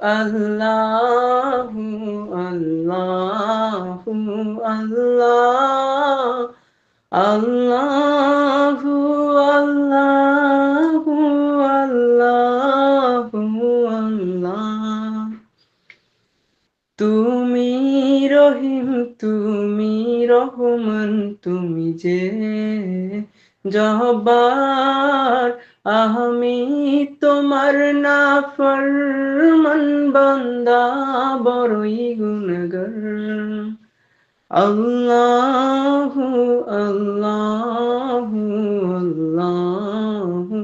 আল্লাহু আল্লাহু আল্লাহ আল্লাহু আল্লাহু আল্লাহু আল্লাহ তুমি রহিম তুমি রহমান তুমি যে জহবার আমি তোমার না ফরমান বান্দা বড়ই গুণগর। আল্লাহু আল্লাহু আল্লাহু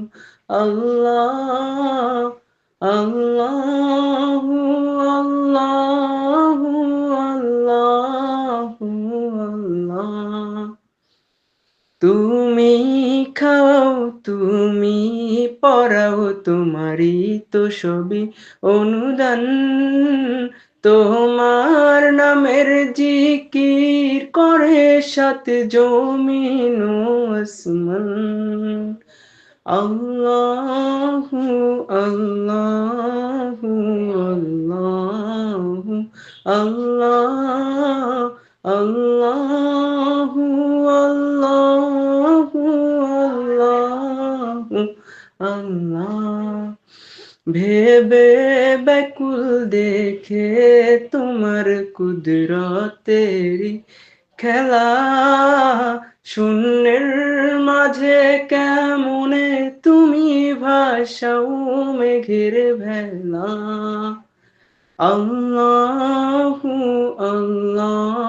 আল্লাহ আল্লাহু। তুমি খাও, তুমি পড়াও তোমারই তো সবই অনুদান তোমার নামের জিকির করে সাত জমিন আসমান। আল্লাহু আল্লাহু আল্লাহু, আল্লাহ, আল্লাহু। আল্লাহ, ভেবে ব্যাকুল দেখে তোমার কুদরতেরি খেলা শূন্যের মাঝে কেমনে তুমি ভাষাও মেঘের ভেলা? আল্লাহু আল্লাহু